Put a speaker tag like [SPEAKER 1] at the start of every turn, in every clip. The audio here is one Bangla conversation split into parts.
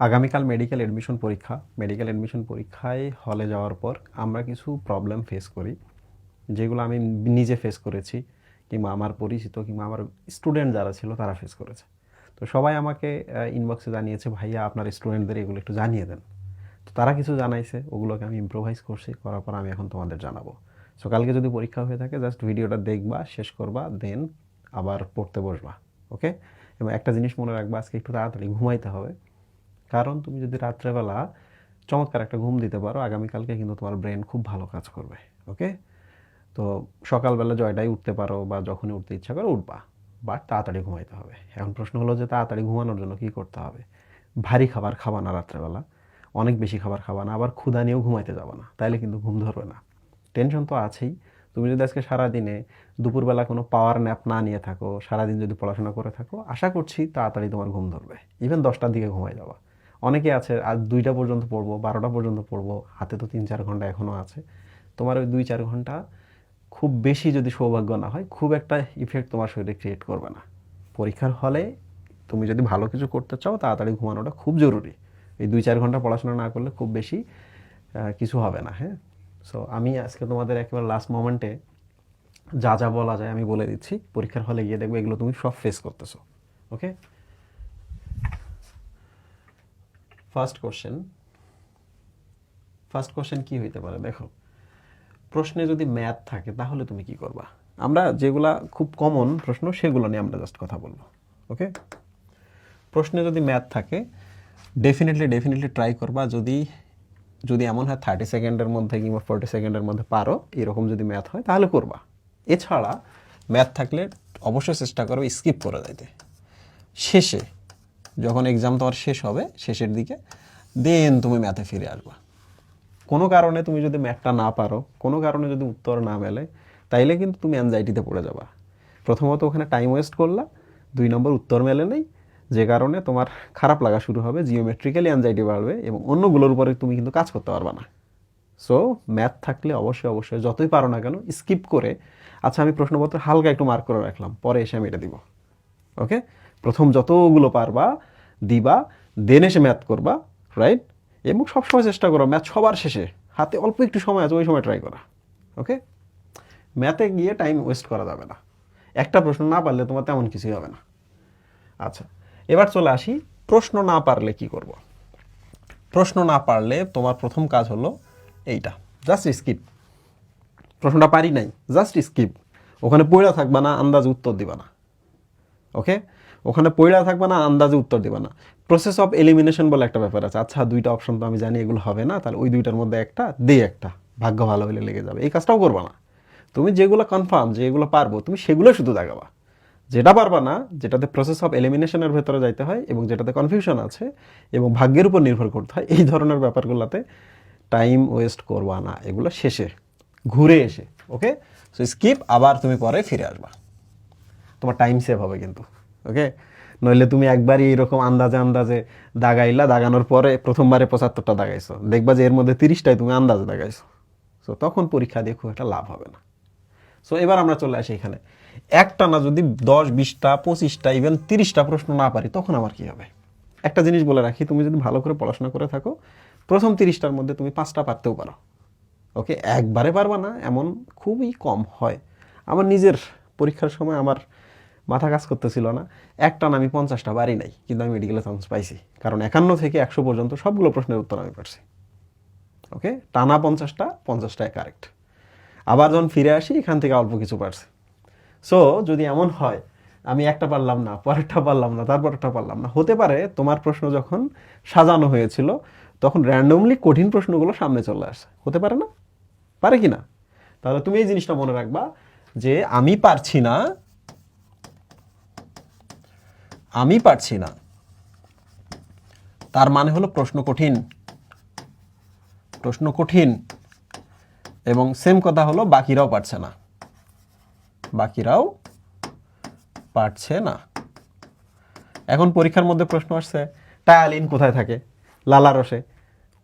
[SPEAKER 1] আগামীকাল মেডিকেল এডমিশন পরীক্ষা। মেডিকেল এডমিশন পরীক্ষায় হলে যাওয়ার পর আমরা কিছু প্রবলেম ফেস করি, যেগুলো আমি নিজে ফেস করেছি, কিংবা আমার পরিচিত কিংবা আমার স্টুডেন্ট যারা ছিল তারা ফেস করেছে। তো সবাই আমাকে ইনবক্সে জানিয়েছে, ভাইয়া, আপনার স্টুডেন্টদের এগুলো একটু জানিয়ে দেন। তো তারা কিছু জানাইছে, ওগুলোকে আমি ইম্প্রোভাইজ করছি, করার পর আমি এখন তোমাদের জানাব। সো কালকে যদি পরীক্ষা হয়ে থাকে জাস্ট ভিডিওটা দেখবা, শেষ করবা দেন আবার পড়তে বসবা ওকে এবং একটা জিনিস মনে রাখবা, আজকে একটু তাড়াতাড়ি ঘুমাইতে হবে। কারণ তুমি যদি রাত্রেবেলা চমৎকার একটা ঘুম দিতে পারো, আগামীকালকে কিন্তু তোমার ব্রেন খুব ভালো কাজ করবে ওকে তো সকালবেলা জয়টাই উঠতে পারো বা যখনই উঠতে ইচ্ছা করো উঠবা বাট তাড়াতাড়ি ঘুমাইতে হবে। এখন প্রশ্ন হলো যে তাড়াতাড়ি ঘুমানোর জন্য কী করতে হবে? ভারী খাবার খাবা না রাত্রেবেলা, অনেক বেশি খাবার খাবা না, আবার ক্ষুধা নিয়েও ঘুমাইতে যাবে না, তাইলে কিন্তু ঘুম ধরবে না। টেনশন তো আছেই, তুমি যদি আজকে সারাদিনে দুপুরবেলা কোনো পাওয়ার ন্যাপ না নিয়ে থাকো, সারাদিন যদি পড়াশোনা করে থাকো, আশা করছি তাড়াতাড়ি তোমার ঘুম ধরবে। ইভেন দশটার দিকে ঘুমাই যাওয়া অনেকে আছে আর দুইটা পর্যন্ত পড়ব, বারোটা পর্যন্ত পড়ব, হাতে তো তিন চার ঘণ্টা এখনও আছে। তোমার ওই দুই চার ঘণ্টা খুব বেশি যদি সৌভাগ্য না হয়, খুব একটা ইফেক্ট তোমার শরীরে ক্রিয়েট করবে না। পরীক্ষার হলে তুমি যদি ভালো কিছু করতে চাও, তাড়াতাড়ি ঘুমানোটা খুব জরুরি। এই দুই চার ঘণ্টা পড়াশোনা না করলে খুব বেশি কিছু হবে না হ্যাঁ? সো আমি আজকে তোমাদের একেবারে লাস্ট মোমেন্টে যা যা বলা যায় আমি বলে দিচ্ছি। পরীক্ষার হলে গিয়ে দেখবে এগুলো তুমি সব ফেস করতেছো okay first question first question কি হইতে পারে? দেখো, প্রশ্নে যদি ম্যাথ থাকে, তাহলে তুমি কি করবা? আমরা যেগুলা খুব কমন প্রশ্ন, সেগুলো নিয়ে আমরা জাস্ট কথা বলব ওকে প্রশ্নে যদি ম্যাথ থাকে ডেফিনেটলি ডেফিনেটলি ট্রাই করবা। যদি যদি এমন হয় থার্টি সেকেন্ডের মধ্যে কিংবা ফোর্টি সেকেন্ডের মধ্যে পারো, এরকম যদি ম্যাথ হয়, তাহলে করবা। এছাড়া ম্যাথ থাকলে অবশ্যই চেষ্টা করো স্কিপ করে যাইতে। শেষে যখন এক্সাম তোমার শেষ হবে, শেষের দিকে দেন তুমি ম্যাথে ফিরে আসবা। কোনো কারণে তুমি যদি ম্যাথটা না পারো, কোনো কারণে যদি উত্তর না মেলে, তাইলে কিন্তু তুমি অ্যাংজাইটিতে পড়ে যাবা। প্রথমত ওখানে টাইম ওয়েস্ট করলা, দুই নম্বর উত্তর মেলে নেই, যে কারণে তোমার খারাপ লাগা শুরু হবে জিওমেট্রিক্যালি অ্যাংজাইটি বাড়বে এবং অন্যগুলোর উপরে তুমি কিন্তু কাজ করতে পারবে না। সো ম্যাথ থাকলে অবশ্যই অবশ্যই, যতই পারো না কেন স্কিপ করে আচ্ছা আমি প্রশ্নপত্র হালকা একটু মার্ক করে রাখলাম, পরে এসে আমি এটা দিব। ওকে প্রথম যতগুলো পারবা, দিবা দেন এসে ম্যাথ করবা রাইট এবং সবসময় চেষ্টা করো ম্যাথ সবার শেষে। হাতে অল্প একটু সময় আছে, ওই সময় ট্রাই করা ওকে ম্যাথে গিয়ে টাইম ওয়েস্ট করা যাবে না। একটা প্রশ্ন না পারলে তোমার তেমন কিছুই হবে না। আচ্ছা এবার চলে আসি প্রশ্ন না পারলে কি করব? প্রশ্ন না পারলে তোমার প্রথম কাজ হলো এইটা জাস্ট স্কিপ প্রশ্নটা পারি নাই জাস্ট স্কিপ ওখানে পড়া থাকবা না, আন্দাজ উত্তর দিবা না ওকে ওখানে পড়া থাকবে না, আন্দাজে উত্তর দিবা না। প্রসেস অফ এলিমিনেশন বলে একটা ব্যাপার আছে। আচ্ছা দুইটা অপশন তো আমি জানি এগুলো হবে না, তাহলে ওই দুইটার মধ্যে একটা, দে একটা। ভাগ্য ভালো হলে লেগে যাবে। এই কাজটাও করবা না। তুমি যেগুলো কনফার্ম যেগুলো পারব, তুমি সেগুলো শুধু দেখাবা। যেটা পারবা না, যেটাতে প্রসেস অফ এলিমিনেশনের ভেতরে যাইতে হয় এবং যেটাতে কনফিউশন আছে এবং ভাগ্যের উপর নির্ভর করতে হয়, এই ধরনের ব্যাপারগুলোতে টাইম ওয়েস্ট করবা না। এগুলো শেষে, ঘুরে এসে ওকে সো স্কিপ আবার তুমি পরে ফিরে আসবা। তোমার টাইম সেভ হবে কিন্তু। ওকে? নইলে তুমি একবারই এইরকম আন্দাজে আন্দাজে দাগাইলা, দাগানোর পরে প্রথমবারে পঁচাত্তরটা দাগাইছো। দেখবা যে এর মধ্যে তিরিশটাই তুমি আন্দাজে দাগাইছো। সো তখন পরীক্ষা দিয়ে খুব একটা লাভ হবে না। সো এবার আমরা চলে আসি এখানে। একটা না যদি দশ, বিশটা, পঁচিশটা ইভেন তিরিশটা প্রশ্ন না পারি, তখন আমার কি হবে? একটা জিনিস বলে রাখি, তুমি যদি ভালো করে পড়াশোনা করে থাকো, প্রথম তিরিশটার মধ্যে তুমি পাঁচটা পারতেও পারো। ওকে? একবারে পারবা না, এমন খুবই কম হয়। আমার নিজের পরীক্ষার সময় আমার মাথা কাজ করতেছিল না। একটা আমি পঞ্চাশটা বাড়ি নাই, কিন্তু আমি মেডিকেলে চান্স পাইছি। কারণ একান্ন থেকে একশো পর্যন্ত সবগুলো প্রশ্নের উত্তর আমি পারছি। ওকে টানা পঞ্চাশটা, পঞ্চাশটায় কারেক্ট আবার যখন ফিরে আসি, এখান থেকে অল্প কিছু পারছি। সো যদি এমন হয়, আমি একটা পারলাম না, পরেরটা পারলাম না তারপরটা পারলাম না। হতে পারে তোমার প্রশ্ন যখন সাজানো হয়েছিল, তখন র্যান্ডমলি কঠিন প্রশ্নগুলো সামনে চলে আসে। হতে পারে না? পারে কি না? তাহলে তুমি এই জিনিসটা মনে রাখবা যে, আমি পারছি না আমি পারছি না। তার মানে হলো প্রশ্ন কঠিন। প্রশ্ন কঠিন। এবং সেম কথা হলো বাকিরাও পারছে না। বাকিরাও পারছে না। এখন পরীক্ষার মধ্যে প্রশ্ন আসছে টায়ালিন কোথায় থাকে? লালা রসে।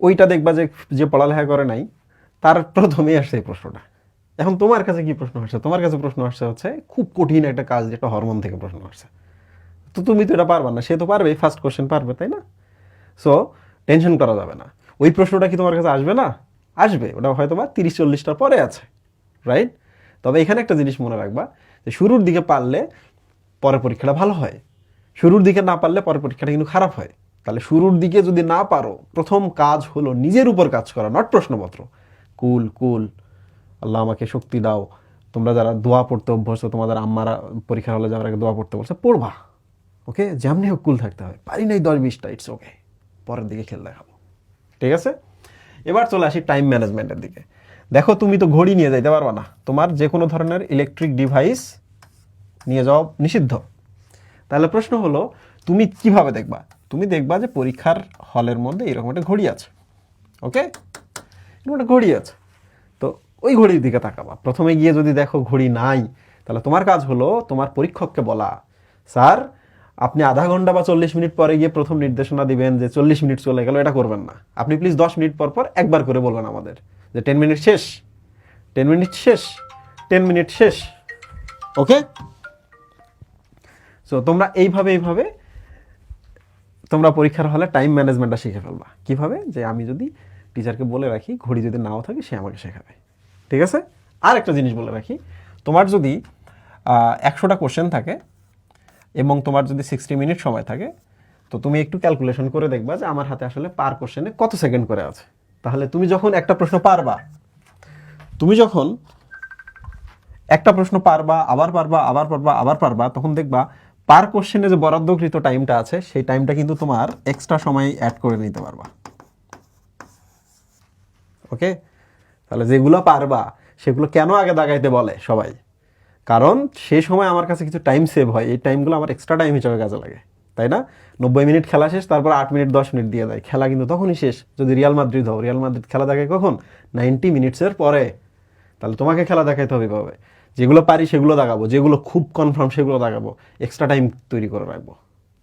[SPEAKER 1] ওইটা দেখবা যে যে পড়ালেখা করে নাই, তার প্রথমেই আসছে এই প্রশ্নটা। এখন তোমার কাছে কি প্রশ্ন আসছে? তোমার কাছে প্রশ্ন আসছে হচ্ছে, খুব কঠিন একটা কাজ যেটা হরমোন থেকে প্রশ্ন আসছে। তো তুমি তো এটা পারবা না, সে তো পারবে ফার্স্ট কোশ্চেন পারবে, তাই না? সো টেনশন করা যাবে না। ওই প্রশ্নটা কি তোমার কাছে আসবে না? আসবে, ওটা হয়তো বা তিরিশ চল্লিশটার পরে আছে রাইট তবে এখানে একটা জিনিস মনে রাখবা, যে শুরুর দিকে পারলে পরের পরীক্ষাটা ভালো হয়। শুরুর দিকে না পারলে পরের পরীক্ষাটা কিন্তু খারাপ হয়। তাহলে শুরুর দিকে যদি না পারো, প্রথম কাজ হলো নিজের উপর কাজ করা নট প্রশ্নপত্র। কুল কুল, আল্লাহ আমাকে শক্তি দাও। তোমরা যারা দোয়া পড়তে অভ্যস্ত, তোমাদের আম্মারা পরীক্ষা হলে যাওয়ার আগে দোয়া পড়তে বলছে, পড়বা। ওকে? যেমনি হোক কুল থাকতে হবে। পারি নাই দশ বিশটা ইটস ওকে পরের দিকে খেল দেখাবো। ঠিক আছে? এবার চলে আসি টাইম ম্যানেজমেন্টের দিকে। দেখো, তুমি তো ঘড়ি নিয়ে যাইতে পারবা না। তোমার যে কোনো ধরনের ইলেকট্রিক ডিভাইস নিয়ে যাওয়া নিষিদ্ধ। তাহলে প্রশ্ন হলো, তুমি কীভাবে দেখবা? তুমি দেখবা যে পরীক্ষার হলের মধ্যে এরকম একটা ঘড়ি আছে। ওকে? এরকম একটা ঘড়ি আছে। তো ওই ঘড়ির দিকে তাকাবা। প্রথমে গিয়ে যদি দেখো ঘড়ি নাই, তাহলে তোমার কাজ হলো তোমার পরীক্ষককে বলা, স্যার আপনি আধা ঘণ্টা বা চল্লিশ মিনিট পরে গিয়ে প্রথম নির্দেশনা দিবেন যে চল্লিশ মিনিট চলে গেল, এটা করবেন না। আপনি প্লিজ দশ মিনিট পর পর একবার করে বলবেন আমাদের যে টেন মিনিট শেষ টেন মিনিট শেষ টেন মিনিট শেষ ওকে সো তোমরা এইভাবে এইভাবে তোমরা পরীক্ষার হলে টাইম ম্যানেজমেন্টটা শিখে ফেলবা। কীভাবে? যে আমি যদি টিচারকে বলে রাখি, ঘড়ি যদি নাও থাকে, সে আমাকে শেখাবে। ঠিক আছে? আর একটা জিনিস বলে রাখি, তোমার যদি একশোটা কোশ্চেন থাকে এবং তোমার যদি সিক্সটি মিনিট সময় থাকে, তো তুমি একটু ক্যালকুলেশন করে দেখবা যে আমার হাতে আসলে পার কোশ্চেনে কত সেকেন্ড করে আছে। তাহলে তুমি যখন একটা প্রশ্ন পারবা, তুমি যখন একটা প্রশ্ন পারবা, আবার পারবা আবার পারবা আবার পারবা, তখন দেখবা পার কোশ্চেনে যে বরাদ্দকৃত টাইমটা আছে, সেই টাইমটা কিন্তু তোমার এক্সট্রা সময় অ্যাড করে নিতে পারবা। ওকে তাহলে যেগুলো পারবা, সেগুলো কেন আগে দাগাইতে বলে সবাই? কারণ সেই সময় আমার কাছে কিছু টাইম সেভ হয়। এই টাইমগুলো আমার এক্সট্রা টাইম হিসেবে কাজে লাগে। তাই না? নব্বই মিনিট খেলা শেষ, তারপর আট মিনিট, দশ মিনিট দিয়ে দেয়। খেলা কিন্তু তখনই শেষ। যদি রিয়াল মাদ্রিদ হও রিয়াল মাদ্রিদ খেলা দেখে কখন? নাইনটি মিনিটসের পরে। তাহলে তোমাকে খেলা দেখাইতে হবে এভাবে। যেগুলো পারি সেগুলো দেখাবো। যেগুলো খুব কনফার্ম সেগুলো দেখাবো। এক্সট্রা টাইম তৈরি করে রাখব।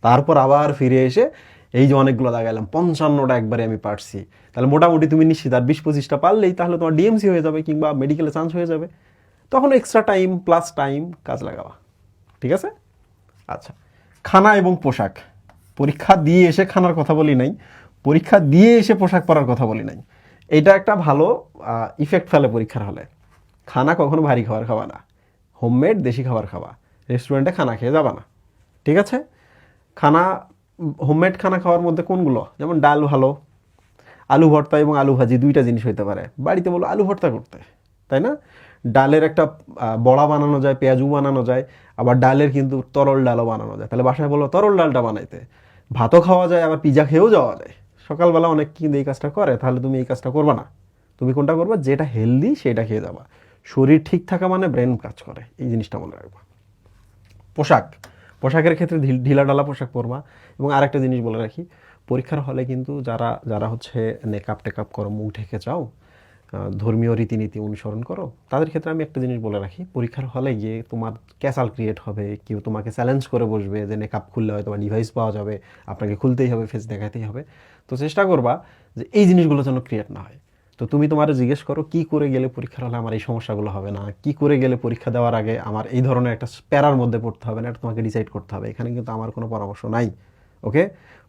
[SPEAKER 1] তারপর আবার ফিরে এসে এই যে অনেকগুলো দেখাইলাম, পঞ্চান্নটা একবারে আমি পারছি। তাহলে মোটামুটি তুমি নিশ্চিত। আর বিশ পঁচিশটা পারলেই তাহলে তোমার ডিএমসি হয়ে যাবে কিংবা মেডিকেলে চান্স হয়ে যাবে। তখন এক্সট্রা টাইম প্লাস টাইম কাজ লাগাবা। ঠিক আছে? আচ্ছা খানা এবং পোশাক। পরীক্ষা দিয়ে এসে খানার কথা বলি নাই। পরীক্ষা দিয়ে এসে পোশাক পরার কথা বলি নাই। এটা একটা ভালো ইফেক্ট ফেলে পরীক্ষার হলে। খানা কখনো ভারী খাবার খাওয়া না। হোমমেড দেশি খাবার খাওয়া রেস্টুরেন্টে খানা খেয়ে যাবা না। ঠিক আছে? খানা হোমমেড খানা খাওয়ার মধ্যে কোনগুলো? যেমন ডাল ভালো, আলু ভর্তা এবং আলু ভাজি দুইটা জিনিস হইতে পারে। বাড়িতে বলো আলু ভর্তা করতে। তাই না? ডালের একটা বড়া বানানো যায় পেঁয়াজু বানানো যায় আবার ডালের কিন্তু তরল ডালও বানানো যায়। তাহলে বাসায় বলো তরল ডালটা বানাইতে। ভাতও খাওয়া যায় আবার পিজা খেয়েও যাওয়া যায়। সকালবেলা অনেক কিন্তু এই কাজটা করে তাহলে তুমি এই কাজটা করবে না। তুমি কোনটা করবা? যেটা হেলদি সেটা খেয়ে যাবা। শরীর ঠিক থাকা মানে ব্রেন কাজ করে এই জিনিসটা মনে রাখবা। পোশাক পোশাকের ক্ষেত্রে ঢিল- ঢিলাঢালা পোশাক পরবা। এবং আরেকটা জিনিস বলে রাখি পরীক্ষার হলে কিন্তু যারা যারা হচ্ছে নেকআপ টেকআপ করো মুখ ঢেকে আহ, ধর্মীয় রীতিনীতি অনুসরণ করো। তাদের ক্ষেত্রে আমি একটা জিনিস বলে রাখি, পরীক্ষার হলে গিয়ে তোমার ক্যাসাল ক্রিয়েট হবে, কেউ তোমাকে চ্যালেঞ্জ করে বসবে যে নেকআপ খুললে হয় তোমার ডিভাইস পাওয়া যাবে, আপনাকে খুলতেই হবে ফেস দেখাতেই হবে। তো চেষ্টা করবা যে এই জিনিসগুলো যেন ক্রিয়েট না হয়। তো তুমি তোমার জিজ্ঞেস করো, কি করে গেলে পরীক্ষার হলে আমার এই সমস্যাগুলো হবে না? কি করে গেলে পরীক্ষা দেওয়ার আগে আমার এই ধরনের একটা প্যারার মধ্যে পড়তে হবে না? এটা তোমাকে ডিসাইড করতে হবে। এখানে কিন্তু আমার কোনো পরামর্শ নাই। ওকে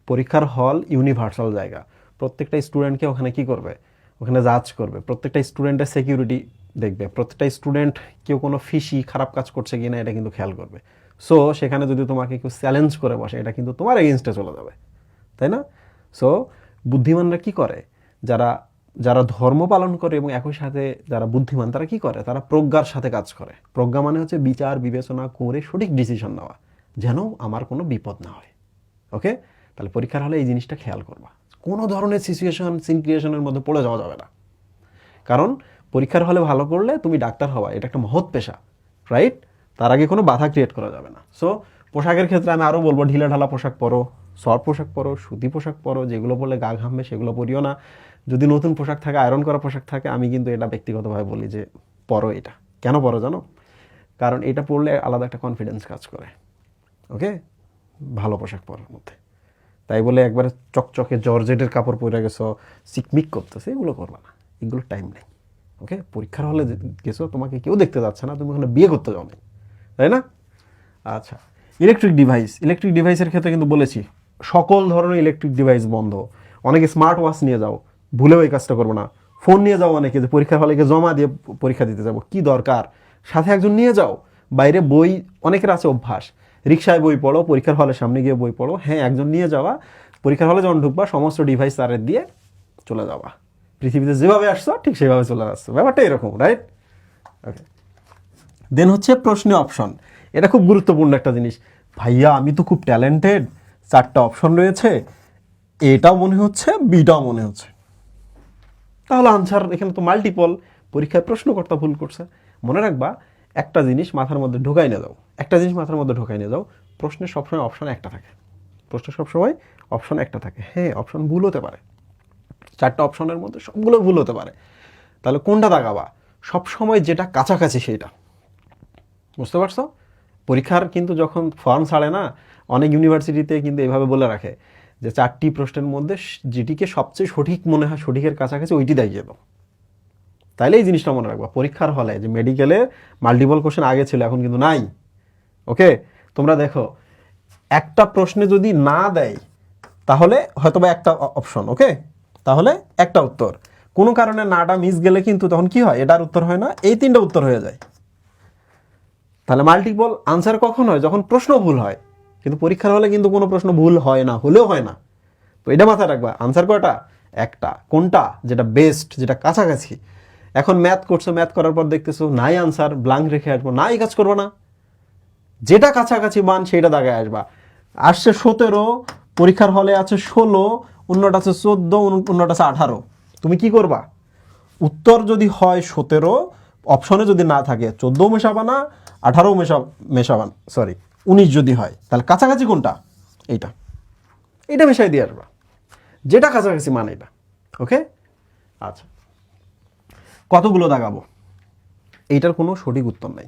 [SPEAKER 1] পরীক্ষার হল ইউনিভার্সাল জায়গা। প্রত্যেকটা স্টুডেন্টকে ওখানে কি করবে? ওখানে জাজ করবে। প্রত্যেকটা স্টুডেন্টের সিকিউরিটি দেখবে। প্রত্যেকটা স্টুডেন্ট কেউ কোনো ফিসি খারাপ কাজ করছে কি না এটা কিন্তু খেয়াল করবে। সো সেখানে যদি তোমাকে কেউ চ্যালেঞ্জ করে বসে, এটা কিন্তু তোমার এগেনস্টে চলে যাবে। তাই না? সো বুদ্ধিমানরা কি করে? যারা যারা ধর্ম পালন করে এবং একই সাথে যারা বুদ্ধিমান, তারা কি করে? তারা প্রজ্ঞার সাথে কাজ করে। প্রজ্ঞা মানে হচ্ছে বিচার, বিবেচনা করে সঠিক ডিসিশন নেওয়া। যেন আমার কোনো বিপদ না হয়। ওকে তাহলে পরীক্ষার হলে এই জিনিসটা খেয়াল করবা। কোনো ধরনের সিচুয়েশন সিন ক্রিয়েশনের মধ্যে পড়ে যাওয়া যাবে না। কারণ পরীক্ষার হলে ভালো করলে তুমি ডাক্তার হওয়া এটা একটা মহৎ পেশা রাইট তার আগে কোনো বাধা ক্রিয়েট করা যাবে না। সো পোশাকের ক্ষেত্রে আমি আরও বলব, ঢিলা ঢালা পোশাক পরো সফট পোশাক পরো, সুতি পোশাক পরো, যেগুলো পরলে গা ঘামবে সেগুলো পরিও না। যদি নতুন পোশাক থাকে আয়রন করা পোশাক থাকে, আমি কিন্তু এটা ব্যক্তিগতভাবে বলি যে পরো এটা। কেন পরো জানো? কারণ এটা পরলে আলাদা একটা কনফিডেন্স কাজ করে ওকে ভালো পোশাক পরার মধ্যে। তাই বলে একবারে চকচকে জর্জেটের কাপড় পরে গেছো সিকমিক করতেছে, এগুলো করবা না। এগুলো টাইম নেই। ওকে পরীক্ষার হলে গেছো, তোমাকে কেউ দেখতে যাচ্ছে না, তুমি ওখানে বিয়ে করতে যাও নাই তাই না? আচ্ছা ইলেকট্রিক ডিভাইস ইলেকট্রিক ডিভাইসের ক্ষেত্রে কিন্তু বলেছি, সকল ধরনের ইলেকট্রিক ডিভাইস বন্ধ। অনেকে স্মার্ট ওয়াচ নিয়ে যাও, ভুলেও এই কাজটা করব না। ফোন নিয়ে যাও অনেকে, যে পরীক্ষার হলে জমা দিয়ে পরীক্ষা দিতে যাব। কি দরকার? সাথে একজন নিয়ে যাও। বাইরে বই, অনেকের আছে অভ্যাস। রিক্সায় বই পড়ো, পরীক্ষার হলের সামনে গিয়ে বই পড়ো। হ্যাঁ একজন নিয়ে যাওয়া, পরীক্ষার হলে যখন ঢুকবা, সমস্ত ডিভাইস তারের দিয়ে চলে যাওয়া। পৃথিবীতে যেভাবে আসছো, ঠিক সেভাবে চলে আসছো ব্যাপারটা এরকম রাইট ওকে দেন হচ্ছে প্রশ্নে অপশন এটা খুব গুরুত্বপূর্ণ একটা জিনিস। ভাইয়া, আমি তো খুব ট্যালেন্টেড চারটা অপশন রয়েছে। এটাও মনে হচ্ছে, বিটাও মনে হচ্ছে। তাহলে আনসার এখানে তো মাল্টিপল পরীক্ষায় প্রশ্নকর্তা ভুল করছে। মনে রাখবা একটা জিনিস মাথার মধ্যে ঢোকাই নিয়ে যাও। একটা জিনিস মাথার মধ্যে ঢোকাই নিয়ে যাও প্রশ্নের সবসময় অপশন একটা থাকে। প্রশ্ন সবসময় অপশন একটা থাকে। হ্যাঁ অপশন ভুল হতে পারে। চারটা অপশনের মধ্যে সবগুলো ভুল হতে পারে। তাহলে কোনটা দাগাবা সবসময় যেটা কাছাকাছি সেইটা। বুঝতে পারছ? পরীক্ষার কিন্তু যখন ফর্ম ছাড়ে না, অনেক ইউনিভার্সিটিতে কিন্তু এভাবে বলে রাখে যে চারটি প্রশ্নের মধ্যে যেটিকে সবচেয়ে সঠিক মনে হয় সঠিকের কাছাকাছি ওইটি দাগিয়ে দাও তাইলে এই জিনিসটা মনে রাখবা। পরীক্ষার হলে যে মেডিকেলে মাল্টিপল কোশ্চেন আগে ছিল, এখন কিন্তু নাই। ওকে? তোমরা দেখো, একটা প্রশ্নে যদি না দেয়, তাহলে হয়তোবা একটা অপশন ওকে? তাহলে একটা উত্তর। কোনো কারণে নাটা মিস গেলে কিন্তু তখন কি হয়? এটার উত্তর হয় না, এই তিনটা উত্তর হয়ে যায়। তাহলে মাল্টিপল আনসার কখন হয়? যখন প্রশ্ন ভুল হয়। কিন্তু পরীক্ষার হলে কিন্তু কোনো প্রশ্ন ভুল হয় না, হলেও হয় না। তো এটা মাথায় রাখবা আনসার কয়টা? একটা। কোনটা? যেটা বেস্ট যেটা কাছাকাছি। এখন ম্যাথ করছ ম্যাথ করার পর দেখতেছো, নাই আনসার ব্লাঙ্ক রেখে আসব, নাই কাজ করব না। যেটা কাছাকাছি মান সেটা দাগায় আসবা। আসছে সতেরো, পরীক্ষার হলে আছে ষোলো, অন্যটা আছে চোদ্দ অন্যটা আছে আঠারো। তুমি কি করবা? উত্তর যদি হয় সতেরো অপশনে যদি না থাকে চোদ্দ মেশাবা না আঠারো মেশা মেশাবান সরি উনিশ যদি হয়, তাহলে কাছাকাছি কোনটা? এইটা। এটা মেশাই দিয়ে আসবা। যেটা কাছাকাছি মান এটা ওকে আচ্ছা। কতগুলো দাগাবো? এইটার কোনো সঠিক উত্তর নাই।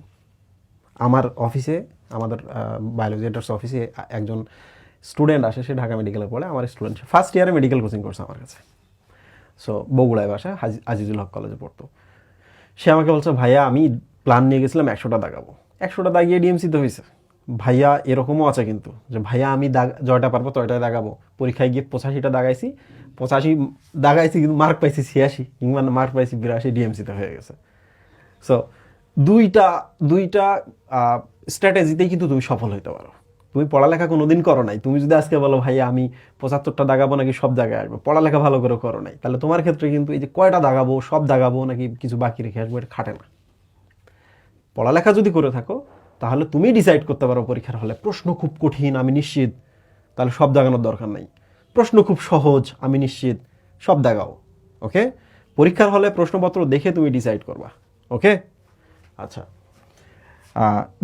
[SPEAKER 1] আমার অফিসে, আমাদের বায়োলজি অফিসে একজন স্টুডেন্ট আসে, সে ঢাকা মেডিকেলে পড়ে। আমার স্টুডেন্ট ফার্স্ট ইয়ারে মেডিকেল কোচিং করছে আমার কাছে। সো বগুড়ায় বাসা আজিজুল হক কলেজে পড়তো। সে আমাকে বলছে, ভাইয়া, আমি প্ল্যান নিয়ে গেছিলাম একশোটা দাগাবো। একশোটা দাগিয়ে ডিএমসিতে হয়েছে ভাইয়া এরকমও আছে কিন্তু, যে ভাইয়া আমি দাগ, জয়টা পারব, তয়টায় দাগাবো। পরীক্ষায় গিয়ে পঁচাশিটা দাগাইছি, পঁচাশি দাগাইছি কিন্তু মার্ক পাইছি ছিয়াশি, কিংবা মার্ক পাইছি বিরাশি ডিএমসিতে হয়ে গেছে। সো দুইটা দুইটা স্ট্র্যাটেজিতেই কিন্তু তুমি সফল হইতে পারো। তুমি পড়ালেখা কোনোদিন করো নাই। তুমি যদি আজকে বলো ভাই আমি পঁচাত্তরটা দাগাবো নাকি সব জায়গায় আসব? পড়ালেখা ভালো করে করো নাই। তাহলে তোমার ক্ষেত্রে কিন্তু এই যে কয়টা দাগাবো, সব দাগাবো নাকি কিছু বাকি রেখে আসব, এটা খাটে না। পড়ালেখা যদি করে থাকো তাহলে তুমি ডিসাইড করতে পারো পরীক্ষার হলে। প্রশ্ন খুব কঠিন, আমি নিশ্চিত। তাহলে সব দাগানোর দরকার নাই। প্রশ্ন খুব সহজ, আমি নিশ্চিত। সব দাগাও ওকে পরীক্ষার হলে প্রশ্নপত্র দেখে তুমি ডিসাইড করবা ওকে আচ্ছা।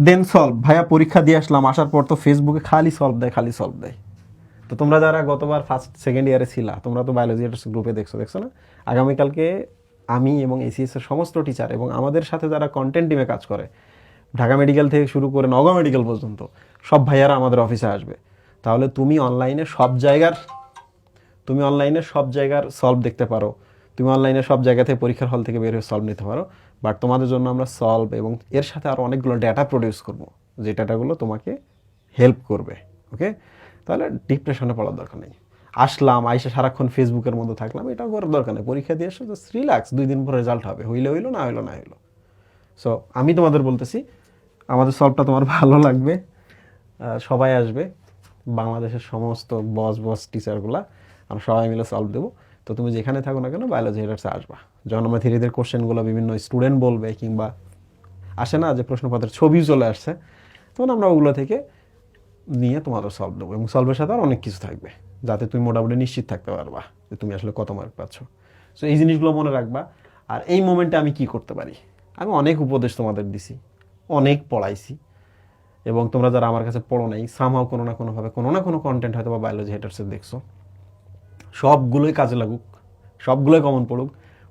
[SPEAKER 1] দেন সলভ ভাইয়া, পরীক্ষা দিয়ে আসলাম, আসার পর তো ফেসবুকে খালি সলভ দেয়, খালি সলভ দেয়। তো তোমরা যারা গতবার ফার্স্ট সেকেন্ড ইয়ারে ছিলা, তোমরা তো বায়োলজি গ্রুপে দেখছ দেখছ না? আগামীকালকে আমি এবং এসিএস এর সমস্ত টিচার এবং আমাদের সাথে যারা কন্টেন্ট টিমে কাজ করে ঢাকা মেডিকেল থেকে শুরু করে নগা মেডিকেল পর্যন্ত সব ভাইয়ারা আমাদের অফিসে আসবে। তাহলে তুমি অনলাইনে সব জায়গার, তুমি অনলাইনে সব জায়গার সলভ দেখতে পারো। তুমি অনলাইনে সব জায়গা থেকে পরীক্ষার হল থেকে বের হয়ে সলভ নিতে পারো। বাট তোমাদের জন্য আমরা সলভ এবং এর সাথে আরও অনেকগুলো ডেটা প্রডিউস করব, যে ডেটাগুলো তোমাকে হেল্প করবে ওকে তাহলে ডিপ্রেশনে পড়ার দরকার নেই। আসলাম, আইসে সারাক্ষণ ফেসবুকের মধ্যে থাকলাম, এটাও করার দরকার নেই। পরীক্ষা দিয়ে জাস্ট রিল্যাক্স দুই দিন পর রেজাল্ট হবে, হইলে হইল, না হইল না হইল। সো আমি তোমাদের বলতেছি আমাদের সলভটা তোমার ভালো লাগবে। সবাই আসবে। বাংলাদেশের সমস্ত বস বস টিচারগুলা আমরা সবাই মিলে সলভ দেবো। তো তুমি যেখানে থাকো না কেন বায়োলজি হেডার্সে আসবা। যখন আমরা ধীরে ধীরে কোশ্চেনগুলো বিভিন্ন স্টুডেন্ট বলবে কিংবা আসে না যে প্রশ্নপত্রের ছবিও চলে আসছে। তখন আমরা ওগুলো থেকে নিয়ে তোমাদের সলভ দেবো এবং সলভের সাথে আর অনেক কিছু থাকবে, যাতে তুমি মোটামুটি নিশ্চিত থাকতে পারবা যে তুমি আসলে কত মার্ক পাচ্ছ। সো এই জিনিসগুলো মনে রাখবা। আর এই মোমেন্টে আমি কি করতে পারি? আমি অনেক উপদেশ তোমাদের দিছি। অনেক পড়াইছি। এবং তোমরা যারা আমার কাছে পড়ো নাই সামহাও কোনো না কোনোভাবে কোনো না কোনো কন্টেন্ট হয়তো বা বায়োলজি হেটার্সের দেখছ। সবগুলোই কাজে লাগুক, সবগুলোই কমন পড়ুক,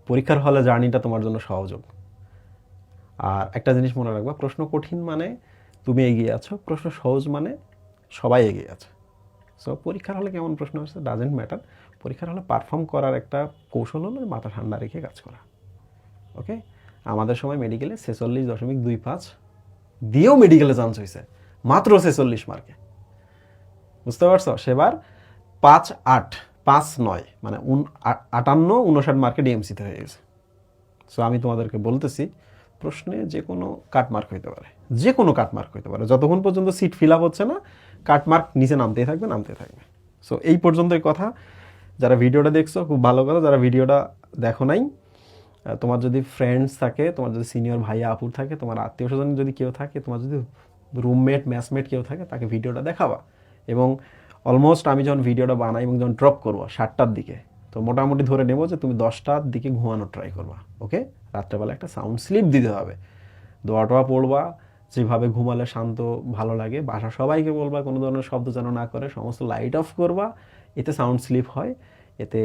[SPEAKER 1] পরীক্ষার হলে জার্নিটা তোমার জন্য সহজ হোক। আর একটা জিনিস মনে রাখবা, প্রশ্ন কঠিন মানে তুমি এগিয়ে আছো, প্রশ্ন সহজ মানে সবাই এগিয়ে আছে। সো পরীক্ষার হলে কেমন প্রশ্ন আসছে ডাজেন্ট ম্যাটার পরীক্ষার হলে পারফর্ম করার একটা কৌশল হলো মাথা ঠান্ডা রেখে কাজ করা। ওকে আমাদের সময় মেডিকেলে ছেচল্লিশ দশমিক দুই পাঁচ দিয়েও মেডিকেলে চান্স হয়েছে মাত্র ছেচল্লিশ মার্কে বুঝতে পারছ? সেবার পাঁচ আট, পাঁচ নয় মানে আটান্ন, উনষাট মার্কে ডিএমসিতে হয়ে গেছে। সো আমি তোমাদেরকে বলতেছি, প্রশ্নে যে কোনো কাটমার্ক হইতে পারে। যে কোনো কাটমার্ক হইতে পারে। যতক্ষণ পর্যন্ত সিট ফিল আপ হচ্ছে না কাটমার্ক নিচে নামতেই থাকবে নামতেই থাকবে। সো এই পর্যন্তই কথা। যারা ভিডিওটা দেখছ, খুব ভালো কথা। যারা ভিডিওটা দেখো নাই তোমার যদি ফ্রেন্ডস থাকে, তোমার যদি সিনিয়র ভাইয়া আপুর থাকে, তোমার আত্মীয় স্বজন যদি কেউ থাকে, তোমার যদি রুমমেট ম্যাচমেট কেউ থাকে, তাকে ভিডিওটা দেখাবা। এবং অলমোস্ট আমি যখন ভিডিওটা বানাই এবং যখন ড্রপ করব সাতটার দিকে, তো মোটামুটি ধরে নেব যে তুমি দশটার দিকে ঘুমানোর ট্রাই করবা ওকে রাত্রেবেলা একটা সাউন্ড স্লিপ দিতে হবে। দোয়া টোয়া পড়বা, যেভাবে ঘুমালে শান্ত, ভালো লাগে। বাসা সবাইকে বলবা, কোনো ধরনের শব্দ যেন না করে, সমস্ত লাইট অফ করবা। এতে সাউন্ড স্লিপ হয়, এতে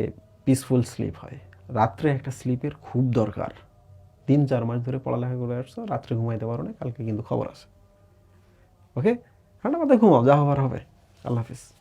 [SPEAKER 1] পিসফুল স্লিপ হয়। রাত্রে একটা স্লিপের খুব দরকার। তিন চার মাস ধরে পড়ালেখা করে আসছো, রাত্রে ঘুমাইতে পারো না, কালকে কিন্তু খবর আছে। ওকে ঠান্ডা মাথায় ঘুমাও, যা হবার হবে। আল্লাহ হাফিজ।